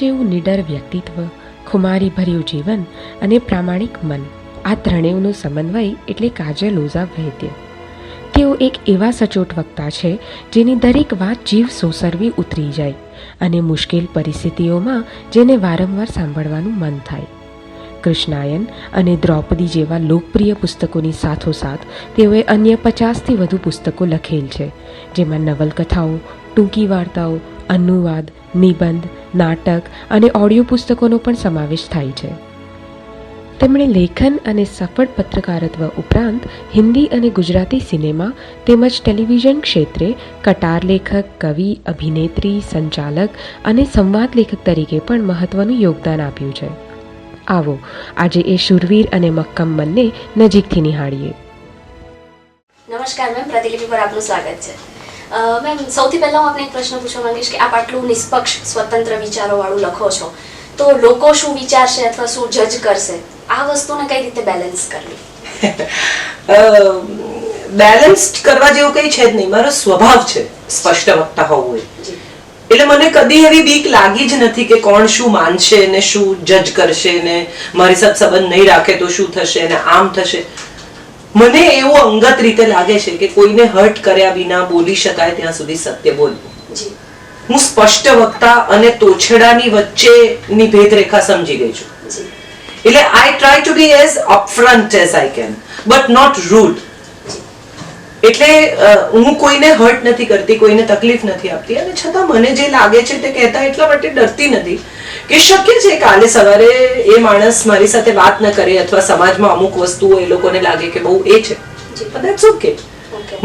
જેવું નિડર વ્યક્તિત્વ ખુમારી ભર્યું જીવન અને પ્રામાણિક મન, આ ત્રણેયનો સમન્વય એટલે કાજલ ઓઝા વૈદ્ય. તેઓ એક એવા સચોટ વક્તા છે જેની દરેક વાત જીવ સોસરવી ઉતરી જાય અને મુશ્કેલ પરિસ્થિતિઓમાં જેને વારંવાર સાંભળવાનું મન થાય. કૃષ્ણાયન અને દ્રૌપદી જેવા લોકપ્રિય પુસ્તકોની સાથોસાથ તેઓએ અન્ય પચાસથી વધુ પુસ્તકો લખેલ છે, જેમાં નવલકથાઓ, ટૂંકી વાર્તાઓ, અનુવાદ નિબંધ, નાટક અને ઓડિયો પુસ્તકોનો પણ સમાવેશ થાય છે. તેમણે લેખન અને સફળ પત્રકારત્વ ઉપરાંત હિન્દી અને ગુજરાતી સિનેમા તેમજ ટેલિવિઝન ક્ષેત્રે કટાર લેખક, કવિ, અભિનેત્રી, સંચાલક અને સંવાદ લેખક તરીકે પણ મહત્વનું યોગદાન આપ્યું છે. આવો, આજે એ શુરવીર અને મક્કમ મનને નજીકથી નિહાળીએ. નમસ્કાર મેમ, પ્રતિલિપિ પર આપનું સ્વાગત છે. મેમ સૌથી પહેલા હું આપને એક પ્રશ્ન પૂછવા માંગીશ કે આપ આટલું નિષ્પક્ષ સ્વતંત્ર વિચારોવાળું લખો છો તો લોકો શું વિચારશે અથવા શું જજ કરશે? આ વસ્તુને કઈ રીતે બેલેન્સ કરવી? બેલેન્સ્ડ કરવા જેવું કંઈ છે જ નહીં. મારો સ્વભાવ છે સ્પષ્ટ વક્તા હોવું એટલે મને કદી એવી બીક લાગી જ નથી કે કોણ શું માનશે ને શું જજ કરશે ને મારી સાથે સંબંધ નહીં રાખે તો શું થશે ને આમ થશે. મને એવું અંગત રીતે લાગે છે કે કોઈને હર્ટ કર્યા વિના બોલી શકાય ત્યાં સુધી સત્ય બોલવું. હું સ્પષ્ટ વક્તા અને તોછડાની વચ્ચેની ભેદરેખા સમજી ગઈ છું. એટલે I try to be as upfront as I can but not rude એટલે હું કોઈને હર્ટ નથી કરતી કોઈને તકલીફ નથી આપતી. અને છતાં મને જે લાગે છે તે કહેતા એટલા માટે ડરતી નથી કે શક્ય છે કાલે સવારે એ માણસ મારી સાથે વાત ન કરે અથવા સમાજમાં અમુક વસ્તુઓ એ લોકોને લાગે કે બહુ એ છે. કદાચ ઓકે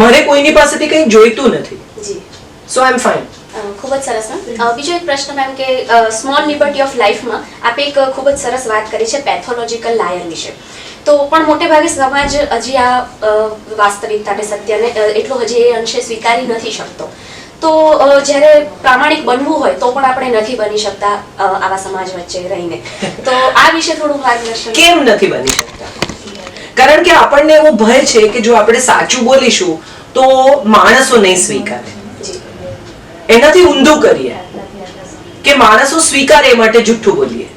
મારે કોઈની પાસેથી કંઈ જોઈતું નથી. સો આઈ એમ ફાઇન ખૂબ જ સરસ બીજો એક પ્રશ્ન મેમ કે સ્મોલ લિબર્ટી ઓફ લાઈફમાં આપે એક ખૂબ જ સરસ વાત કરી છે પેથોલોજીકલ લાયર વિશે. તો પણ મોટે ભાગે સમાજ હજી આ વાસ્તવિકતાને સત્યને એટલું હજી એ અંશે સ્વીકારી નથી શકતો. તો જ્યારે પ્રામાણિક બનવું હોય તો પણ આપણે નથી બની શકતા આવા સમાજ વચ્ચે રહીને. તો આ વિશે થોડું માર્ગદર્શન કેમ નથી બની શકતા? કારણ કે આપણને એવો ભય છે કે જો આપણે સાચું બોલીશું તો માણસો નહીં સ્વીકારે. એનાથી ઊંધું કરીએ. કે માણસો સ્વીકારે એ માટે જુઠ્ઠું બોલીએ.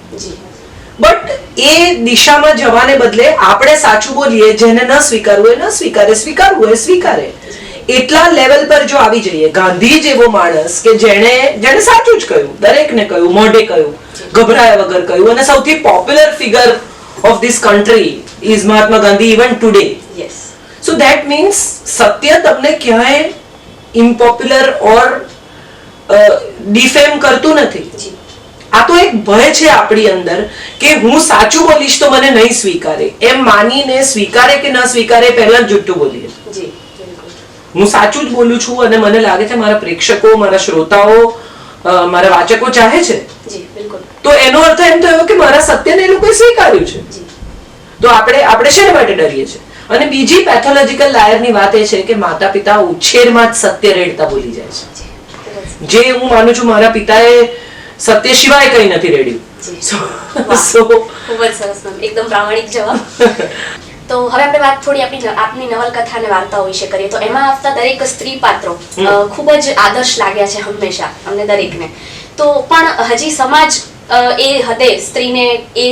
બટ એ દિશામાં જવાને બદલે આપણે સાચું બોલીએ જેને ન સ્વીકારવું હોય ન સ્વીકારે સ્વીકારવું હોય સ્વીકારે. એટલા લેવલ પર જો આવી જઈએ ગાંધી જેવો માણસ કે જેણે જેણે સાચું જ કહ્યું દરેકને કહ્યું મોઢે કહ્યું ગભરાયા વગર કહ્યું અને સૌથી popular figure of this country is Mahatma Gandhi even today yes so that means સત્ય તમને ક્યાંય ઇમ્પોપ્યુલર ઓર ડિફેમ કરતું નથી. જી. આ તો એક ભય છે આપણી અંદર કે હું સાચું બોલીશ તો મને નહીં સ્વીકારે. એમ માનીને સ્વીકારે કે ન સ્વીકારે પહેલા જુઠ્ઠું બોલીએ. હું સાચું જ બોલું છું અને મને લાગે છે મારા પ્રેક્ષકો મારા શ્રોતાઓ મારા વાચકો ચાહે છે? તો એનો અર્થ એમ થયો કે મારા સત્યને એ લોકોએ સ્વીકાર્યું છે? તો આપણે આપણે શેના માટે ડરીએ છીએ? અને બીજી પેથોલોજીકલ લાયરની વાત એ છે કે માતા પિતા ઉછેરમાં જ સત્ય રેડતા બોલી જાય છે. જે હું માનું છું મારા પિતાએ સત્ય સિવાય કંઈ નથી રેડ્યું. ખૂબ જ સરસ મેમ એકદમ પ્રામાણિક જવાબ. તો હવે આપણે વાત થોડી આપણી આપની નવલકથા અને વાર્તાઓ વિશે કરીએ. તો એમાં આવતા દરેક સ્ત્રી પાત્રો ખૂબ જ આદર્શ લાગ્યા છે હંમેશા અમને દરેકને. તો પણ હજી સમાજ એ હદે સ્ત્રીને એ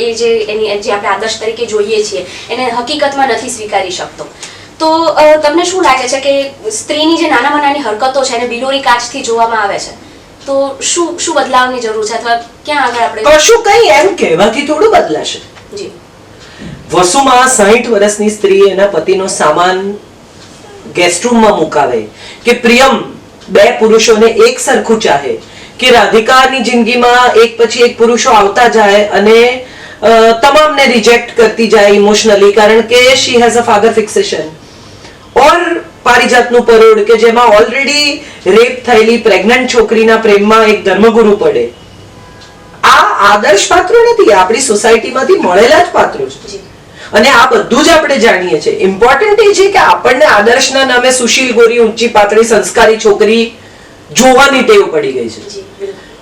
એ જે એની જે આપણે આદર્શ તરીકે જોઈએ છીએ એને હકીકતમાં નથી સ્વીકારી શકતો. તો તમને શું લાગે છે કે સ્ત્રીની જે નાનામાં નાની હરકતો છે એને બિલોરી કાચથી જોવામાં આવે છે? તો શું શું બદલાવની જરૂર છે? અથવા ક્યાં આગળ આપણે કશું કઈ એમ કહેવાથી થોડું બદલાશે. જી. વસુમાં સાહીઠ વર્ષની સ્ત્રી એના પતિનો સામાન ગેસ્ટ રૂમમાં મુકાવે કે પ્રિયમ બે પુરુષોને એક સરખું ચાહે કે રાધિકાની જિંદગીમાં એક પછી એક પુરુષો આવતા જાય અને તમામને રિજેક્ટ કરતી જાય ઇમોશનલી કારણ કે she has a father fixation or પારિજાતનું પરોડ કે જેમાં ઓલરેડી રેપ થયેલી પ્રેગ્નન્ટ છોકરીના પ્રેમમાં એક ધર્મગુરુ પડે. આ આદર્શ પાત્રો નથી આપણી સોસાયટીમાંથી મળેલા જ પાત્રો છે. અને આ બધું જ આપણે જાણીએ છીએ. ઇમ્પોર્ટન્ટ એ છે કે આપણને આદર્શના નામે સુશીલ ગોરી ઊંચી પાતળી સંસ્કારી છોકરી જોવાની ટેવ પડી ગઈ છે.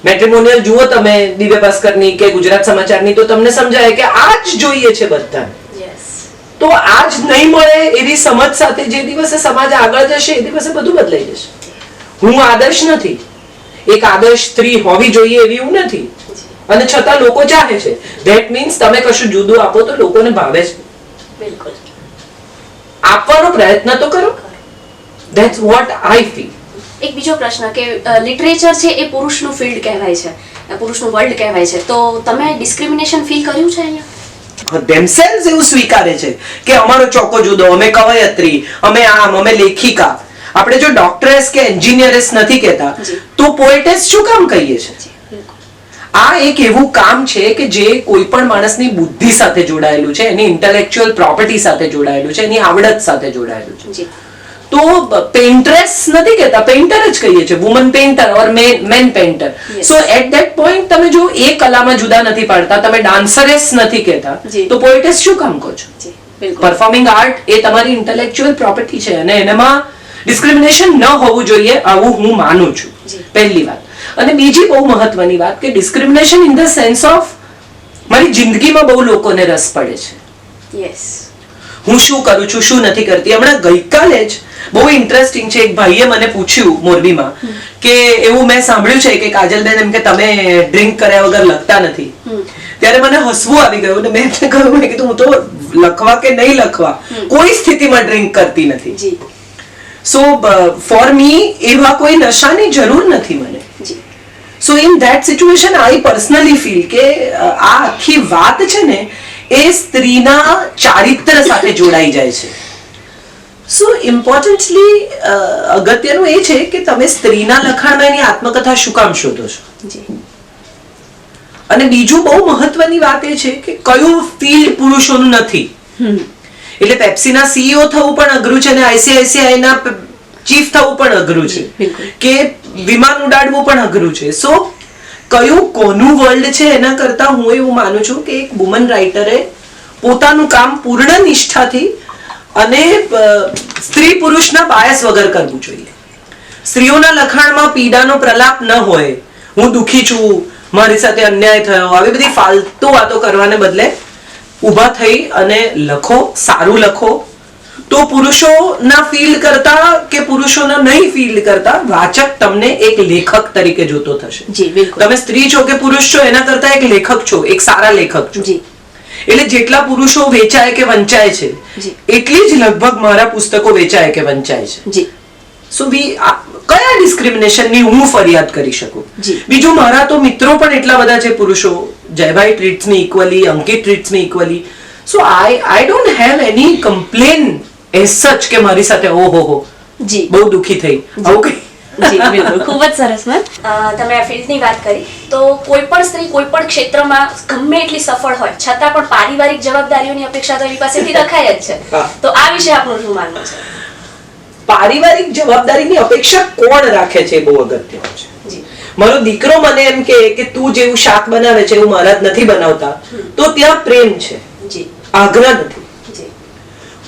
મેટ્રિમોનિયલ જુઓ તમે દિવ્ય ભાસ્કરની કે ગુજરાત સમાચારની તો તમને સમજાય કે આ જ જોઈએ છે બધા તો આ જ નહીં મળે એવી સમજ સાથે જે દિવસે સમાજ આગળ જશે એ દિવસે બધું બદલાઈ જશે. હું આદર્શ નથી. એક આદર્શ સ્ત્રી હોવી જોઈએ એવી હું નથી. અને છતાં લોકો ચાહે છે. ધેટ મીન્સ તમે કશું જુદું આપો તો લોકોને ભાવે છે. બિલકુલ. આપવાનો પ્રયત્ન તો કરો. ધેટ્સ વોટ આઈ ફીલ એક બીજો પ્રશ્ન કે લિટરેચર છે એ પુરુષનું ફિલ્ડ કહેવાય છે. પુરુષનું વર્લ્ડ કહેવાય છે. તો તમે ડિસ્ક્રિમિનેશન ફીલ કર્યું છે અહીંયા? Themselves એવું સ્વીકારે છે કે અમારો ચોકો જુદો અમે કવયત્રી અમે આમ અમે લેખિકા. આપણે જો ડોક્ટરેસ કે એન્જિનિયરેસ નથી કહેતા તો પોએટેસ શું કામ કહીએ છીએ આ એક એવું કામ છે કે જે કોઈ પણ માણસની બુદ્ધિ સાથે જોડાયેલું છે એની ઇન્ટેલેક્ચ્યુઅલ પ્રોપર્ટી સાથે જોડાયેલું છે એની આવડત સાથે જોડાયેલું છે. તો પેઇન્ટરેસ નથી કહેતા પેઇન્ટર જ કહીએ છીએ. Woman painter or man painter so at that point તમે જો એ કલામાં જુદા નથી પાડતા તમે ડાન્સરેસ નથી કહેતા તો પોએટેસ શું કામ કહો છો? પરફોર્મિંગ આર્ટ એ તમારી ઇન્ટેલેક્ચ્યુઅલ પ્રોપર્ટી છે અને એનામાં ડિસ્ક્રિમિનેશન ન હોવું જોઈએ આવું હું માનું છું. પહેલી વાત. અને બીજી બહુ મહત્વની વાત કે discrimination in the sense of મારી જિંદગીમાં બહુ લોકોને રસ પડે છે. યસ હું શું કરું છું શું નથી કરતી? હમણાં ગઈકાલે જ બહુ ઇન્ટરેસ્ટિંગ છે એક ભાઈએ મને પૂછ્યું મોરબીમાં કે એવું મેં સાંભળ્યું છે કે કાજલબેન એમ કે તમે ડ્રિંક કર્યા વગર લખતા નથી. ત્યારે મને હસવું આવી ગયું મેં એમને કહ્યું મેં કીધું હું તો લખવા કે નહીં લખવા કોઈ સ્થિતિમાં ડ્રિંક કરતી નથી. સો ફોર મી એવા કોઈ નશાની જરૂર નથી મને. So in that situation I personally feel કે આ આખી વાત છે ને એ સ્ત્રીના ચારિત્ર સાથે જોડાઈ જાય છે. સો ઇમ્પોર્ટન્ટલી અગત્યનું એ છે કે તમે સ્ત્રીના લખાણમાં એની આત્મકથા શું કામ શોધો છો? અને બીજું બહુ મહત્વની વાત એ છે કે કયું ફિલ્ડ પુરુષોનું નથી? એટલે પેપ્સીના સીઈઓ થવું પણ અઘરું છે અને આઈસીઆઈસીઆઈના ચીફ થવું પણ અઘરું છે. કે વિમાન ઉડાડવું પણ અઘરું છે. સો કયું કોનું વર્લ્ડ છે એના કરતા હું એવું માનું છું કે એક વુમન રાઇટરે પોતાનું કામ પૂર્ણ નિષ્ઠાથી અને સ્ત્રી પુરુષના બાયસ વગર કરવું જોઈએ. સ્ત્રીઓના લખાણમાં પીડાનો પ્રલાપ ન હોય. હું દુખી છું મારી સાથે અન્યાય થયો આવી બધી ફાલતુ વાતો કરવાને બદલે ઊભા થઈ અને લખો સારું લખો. તો પુરુષોના ફીલ કરતા કે પુરુષોના નહીં ફીલ કરતા વાચક તમને એક લેખક તરીકે જોતો થશે. તમે સ્ત્રી છો કે પુરુષ છો એના કરતા એક લેખક છો એક સારા લેખક છો. જી. એટલે જેટલા પુરુષો વેચાય કે વંચાય છે એટલી જ લગભગ મારા પુસ્તકો વેચાય કે વંચાય છે. સો વી કયા ડિસ્ક્રિમિનેશનની હું ફરિયાદ કરી શકું? બીજું મારા તો મિત્રો પણ એટલા બધા છે પુરુષો Jaybhai treats me equally Ankit treats me equally so I I don't have any complain as such કે મારી સાથે ઓહો હો. જી. બહુ દુખી થઈ. આવું કઈ જી બિલકુલ. ખૂબ જ સરસ મેમ. તમે આ ફિલ્ડની વાત કરી તો કોઈ પણ સ્ત્રી કોઈ પણ ક્ષેત્રમાં ગમે એટલી સફળ હોય છતાં પણ પારિવારિક જવાબદારીઓની અપેક્ષા તો એની પાસેથી રખાય જ છે. તો આ વિશે આપનું શું માનવું છે? પારિવારિક જવાબદારીની અપેક્ષા કોણ રાખે છે બહુ અગત્યનું છે. મારો દીકરો મને એમ કે કે તું જેવું શાક બનાવે છે એવું મારા જ નથી બનાવતા તો ત્યાં પ્રેમ છે. જી. આગ્રહ નથી.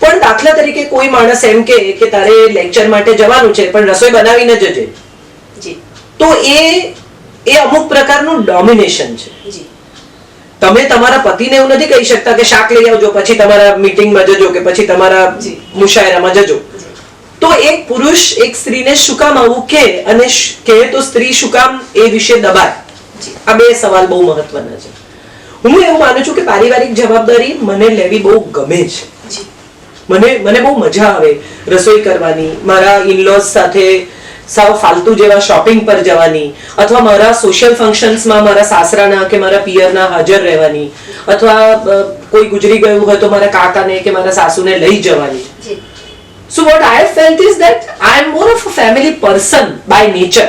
પણ દાખલા તરીકે કોઈ માણસ એમ કે કે તારે લેક્ચર માટે જવાનું છે પણ રસોઈ બનાવીને જજે. તો એ એ અમુક પ્રકારનું ડોમિનેશન છે. તમે તમારા પતિને એવું નથી કહી શકતા કે શાક લઈ આવજો પછી તમારા મીટિંગમાં જજો કે પછી તમારા મુશાયરામાં જજો. તો એક પુરુષ એક સ્ત્રીને શું કામ આવું કે અને કહે તો સ્ત્રી શું કામ એ વિશે દબાય. આ બે સવાલ બહુ મહત્વના છે. હું એવું માનું છું કે પારિવારિક જવાબદારી મને લેવી બહુ ગમે છે. મને મને બહુ મજા આવે રસોઈ કરવાની મારા ઇનલોઝ સાથે સાવ ફાલતુ જેવા શોપિંગ પર જવાની અથવા મારા સોશિયલ ફંક્શન્સમાં મારા સાસરાના કે મારા પિયરના હાજર રહેવાની અથવા કોઈ ગુજરી ગયું હોય તો મારા કાકાને કે મારા સાસુને લઈ જવાની. So what I felt is that I am more of a family person by nature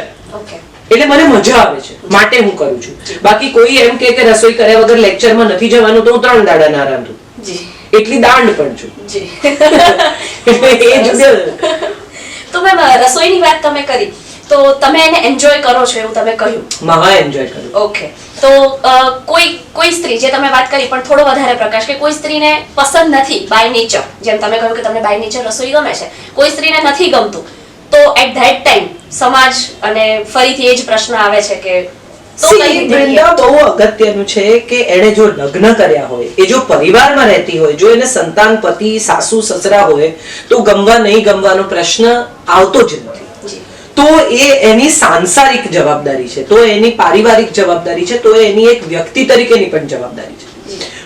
એટલે મને મજા આવે છે. માટે હું કરું છું. બાકી કોઈ એમ કે રસોઈ કર્યા વગર લેક્ચરમાં નથી જવાનું તો હું ત્રણ દાડા ના રાંધું. જી. એટલી દાંડ પણ છું. તો મેમ રસોઈની વાત તમે કરી. તો તમે એને એન્જોય કરો છો એવું તમે કહ્યું. મહા એન્જોય કરું. ઓકે તો કોઈ કોઈ સ્ત્રી જે તમે વાત કરી પણ થોડો વધારે પ્રકાશ કે કોઈ સ્ત્રીને પસંદ નથી બાય નેચર જેમ તમે કહ્યું કે તમને બાય નેચર રસોઈ ગમે છે. કોઈ સ્ત્રીને નથી ગમતું. તો એટ ધેટ ટાઈમ સમાજ અને ફરીથી એ જ પ્રશ્ન આવે છે કે વૃંદા બહુ અગત્યનું છે કે એણે જો લગ્ન કર્યા હોય એ જો પરિવારમાં રહેતી હોય જો એને સંતાન પતિ સાસુ સસરા હોય તો ગમવા નહીં ગમવાનો પ્રશ્ન આવતો જ નથી. તો એ એની સાંસારિક જવાબદારી છે તો એની પારિવારિક જવાબદારી છે તો એની એક વ્યક્તિ તરીકેની પણ જવાબદારી છે.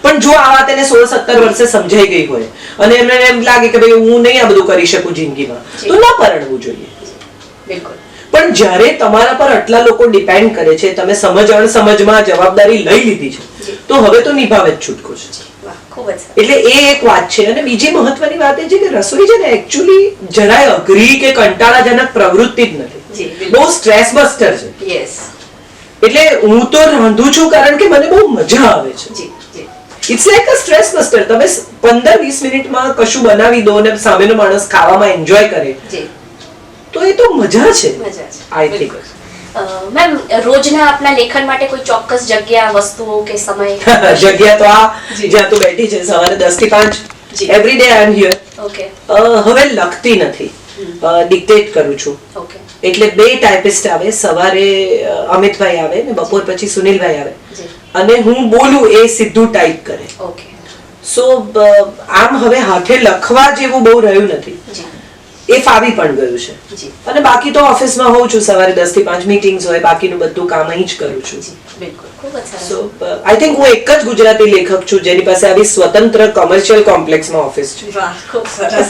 પણ જો આ વાત એને સોળ સત્તર વર્ષે સમજાઈ ગઈ હોય અને એમને એમ લાગે કે ભાઈ હું નહીં આ બધું કરી શકું જિંદગીમાં તો ન પરણવું જોઈએ. બિલકુલ. પણ જ્યારે તમારા પર આટલા લોકો ડિપેન્ડ કરે છે તમે સમજ અણસમજમાં જવાબદારી લઈ લીધી છે તો હવે તો નિભાવે જ છૂટકો છે. એટલે એ એક વાત છે. અને બીજી મહત્વની વાત એ છે કે રસોઈ છે ને એકચ્યુઅલી જરાય અઘરી કે કંટાળાજનક પ્રવૃત્તિ જ નથી. બહુ સ્ટ્રેસ બસ્ટર છે. યસ એટલે હું તો રાંધું છું કારણ કે મને બહુ મજા આવે છે. It's like a stress buster તમે પંદર વીસ મિનિટમાં કશું બનાવી દો અને સામેનો માણસ ખાવામાં એન્જોય કરે. તો એ તો મજા છે. આઈ થિંક મેમ રોજના આપના લેખન માટે કોઈ ચોક્કસ જગ્યા વસ્તુઓ કે સમય? જગ્યા તો આ જ્યાં તું બેઠી છે સવારે 10 થી પાંચ. જી. Every day I am here okay હવે લખતી નથી. ડિક્ટેટ કરું છું. ઓકે. એટલે બે ટાઈપિસ્ટ આવે સવારે અમિતભાઈ આવે ને બપોર પછી સુનિલભાઈ આવે. અને હું બોલું એ સીધું ટાઈપ કરે. ઓકે. સો આમ હવે હાથે લખવા જેવું બહુ રહ્યું નથી. એ ફાવી પણ ગયું છે. અને બાકી તો ઓફિસમાં હોઉં છું સવારે દસથી પાંચ મીટિંગ્સ હોય બાકીનું બધું કામ અહીં જ કરું છું. બિલકુલ. ખૂબ જ સરસ. સો આઈ થિંક હું એક જ ગુજરાતી લેખક છું જેની પાસે આવી સ્વતંત્ર કોમર્શિયલ કોમ્પ્લેક્સમાં ઓફિસ છે. વાહ ખૂબ સરસ.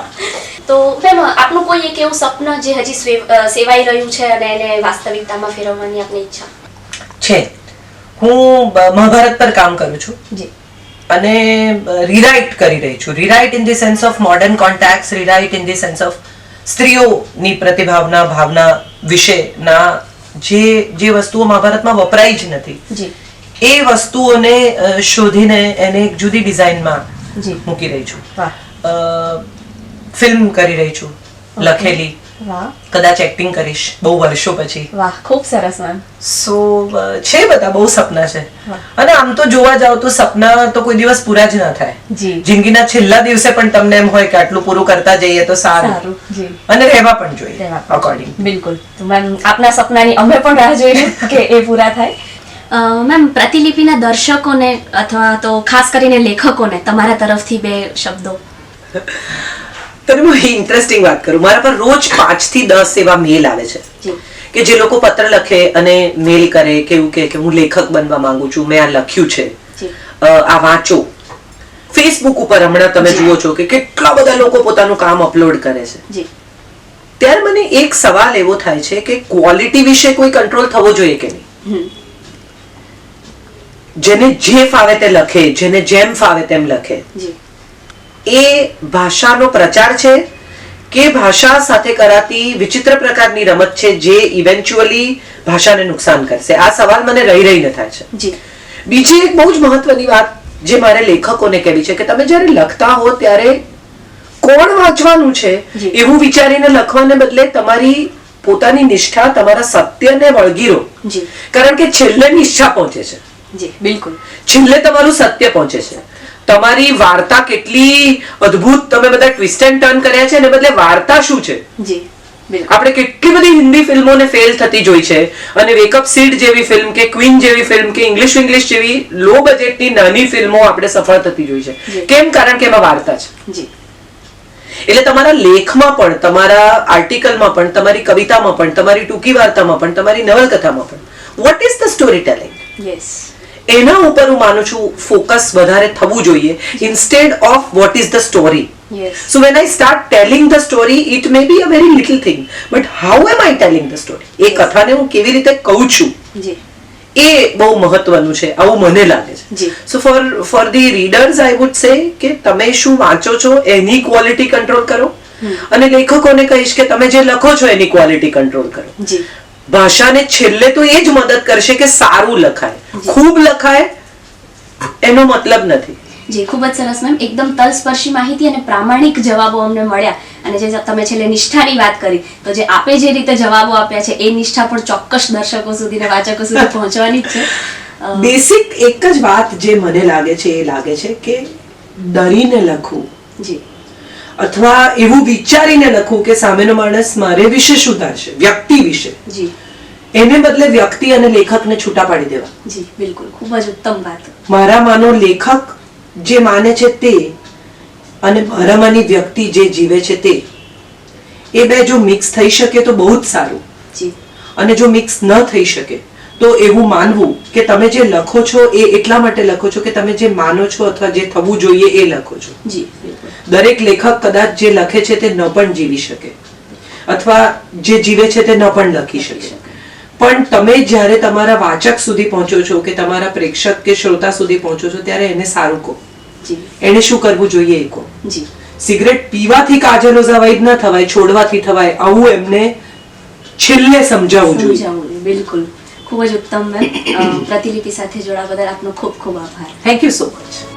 તો મેમ આપનું કોઈ એક એવું સપન જે હજી સેવાઈ રહ્યું છે અને એને વાસ્તવિકતામાં ફેરવવાની આપની ઈચ્છા? છે. હું મહાભારત પર કામ કરું છું. જી. અને રીરાઇટ કરી રહી છું. Rewrite in the sense of modern contact rewrite in the sense of સ્ત્રીઓની પ્રતિભાવના ભાવના વિશેના જે જે વસ્તુઓ મહાભારતમાં વપરાય જ નથી. એ વસ્તુઓને શોધીને એને એક જુદી ડિઝાઇનમાં મૂકી રહી છું. અ, ફિલ્મ કરી રહી છું. લખેલી વાહ. કદાચ એક્ટિંગ કરીશ બહુ વર્ષો પછી. વાહ ખૂબ સરસ મેમ સો છે બધા બહુ સપના છે. અને આમ તો જોવા જાવ તો સપના તો કોઈ દિવસ પૂરા જ ના થાય. જિંદગીના છેલ્લા દિવસે પણ તમને એમ હોય કે આટલું પૂરું કરતા જઈએ તો સારું. સારું અને રહેવા પણ જોઈએ અકોર્ડિંગ બિલકુલ. તો મેમ આપના સપનાની અમે પણ રાહ જોઈએ કે એ પૂરા થાય. મેમ પ્રતિલિપિના દર્શકોને અથવા તો ખાસ કરીને લેખકોને તમારા તરફથી બે શબ્દો. તને હું ઇન્ટરેસ્ટિંગ વાત કરું. મારા પર રોજ પાંચથી દસ એવા મેલ આવે છે. કે જે લોકો પત્ર લખે અને મેલ કરે કે એવું કે હું લેખક બનવા માંગુ છું મેં આ લખ્યું છે. આ વાંચો. ફેસબુક ઉપર હમણાં તમે જુઓ છો કે કેટલા બધા લોકો પોતાનું કામ અપલોડ કરે છે. ત્યારે મને એક સવાલ એવો થાય છે કે ક્વોલિટી વિશે કોઈ કંટ્રોલ થવો જોઈએ કે નહીં? જેને જે ફાવે તે લખે જેને જેમ ફાવે તેમ લખે. એ ભાષાનો પ્રચાર છે કે ભાષા સાથે કરાતી વિચિત્ર પ્રકારની રમત છે જે ઇવેન્ચ્યુઅલી ભાષાને નુકસાન કરશે. આ સવાલ મને રહી રહીને થાય છે. બીજી એક બહુ જ મહત્વની વાત જે મારે લેખકોને કહેવી છે કે તમે જ્યારે લખતા હો ત્યારે કોણ વાંચવાનું છે એવું વિચારીને લખવાને બદલે તમારી પોતાની નિષ્ઠા તમારા સત્યને વળગીરો કારણ કે છેલ્લે નિષ્ઠા પહોંચે છે. જી બિલકુલ. છેલ્લે તમારું સત્ય પહોંચે છે. તમારી વાર્તા કેટલી અદ્ભુત તમે બધા ટ્વિસ્ટ એન્ડ ટર્ન કર્યા છે અને બદલે વાર્તા શું છે? જી આપણે કેટલી બધી હિન્દી ફિલ્મોને ફેલ થતી જોઈ છે અને વેકઅપ સીડ જેવી ફિલ્મ કે ક્વીન જેવી ફિલ્મ કે ઇંગ્લિશ ઇંગ્લિશ જેવી લો બજેટની નાની ફિલ્મો આપણે સફળ થતી જોઈ છે. કેમ? કારણ કે એમાં વાર્તા છે. જી. એટલે તમારા લેખમાં પણ તમારા આર્ટિકલમાં પણ તમારી કવિતામાં પણ તમારી ટૂંકી વાર્તામાં પણ તમારી નવલકથામાં પણ what is the story telling yes એના ઉપર હું માનું છું ફોકસ વધારે થવું જોઈએ instead of what is the story so when I start telling the story it may be a very little thing but how am I telling the story? એ કથાને હું કેવી રીતે કહું છું? એ બહુ મહત્વનું છે આવું મને લાગે છે. So for for the readers I would say કે તમે શું વાંચો છો એની ક્વોલિટી કંટ્રોલ કરો. અને લેખકોને કહીશ કે તમે જે લખો છો એની ક્વોલિટી કંટ્રોલ કરો. ભાષાને છેલ્લે તો એ જ મદદ કરશે કે સારું લખાય. ખૂબ લખાય એનો મતલબ નથી. જે ખૂબ જ સરસ મેમ. એકદમ તલસ્પર્શી માહિતી અને પ્રામાણિક જવાબો અમને મળ્યા. અને જે તમે છેલ્લે નિષ્ઠાની વાત કરી તો જે આપે જે રીતે જવાબો આપ્યા છે એ નિષ્ઠા પણ ચોક્કસ દર્શકો સુધી ને વાચકો સુધી પહોંચવાની જ છે. બેસિક એક જ વાત જે મને લાગે છે એ લાગે છે કે ડરીને લખવું. જી. અથવા એવું વિચારીને લખવું કે સામેનો માણસ મારે વિશે શું ધારશે વ્યક્તિ વિશે. જી. એને બદલે વ્યક્તિ અને લેખકને છૂટા પાડી દેવા. જી બિલકુલ. ખૂબ જ ઉત્તમ વાત. મારા માનો લેખક જે માને છે તે અને મારામાંની વ્યક્તિ જે જીવે છે તે એ બે જો મિક્સ થઈ શકે તો બહુ જ સારું. જી. અને જો મિક્સ ન થઈ શકે તો એવું માનવું કે તમે જે લખો છો એ એટલા માટે લખો છો કે તમે જે માનો છો અથવા જે થવું જોઈએ એ લખો છો. જી દરેક લેખક કદાચ જે લખે છે તે ન પણ જીવી શકે. અથવા જે જીવે છે તે ન પણ લખી શકે. પણ તમે જ્યારે તમારા વાચક સુધી પહોંચો છો કે તમારા પ્રેક્ષક કે શ્રોતા સુધી પહોંચો છો ત્યારે એને સારું કહો. એને શું કરવું જોઈએ એ કહો. સિગરેટ પીવાથી જ ન થવાય છોડવાથી થવાય આવું એમને છેલ્લે સમજાવવું જોઈએ. બિલકુલ. ખૂબ જ ઉત્તમ મેમ. પ્રતિલિપિ સાથે જોડાવા બદલ આપનો ખૂબ ખૂબ આભાર. Thank you so much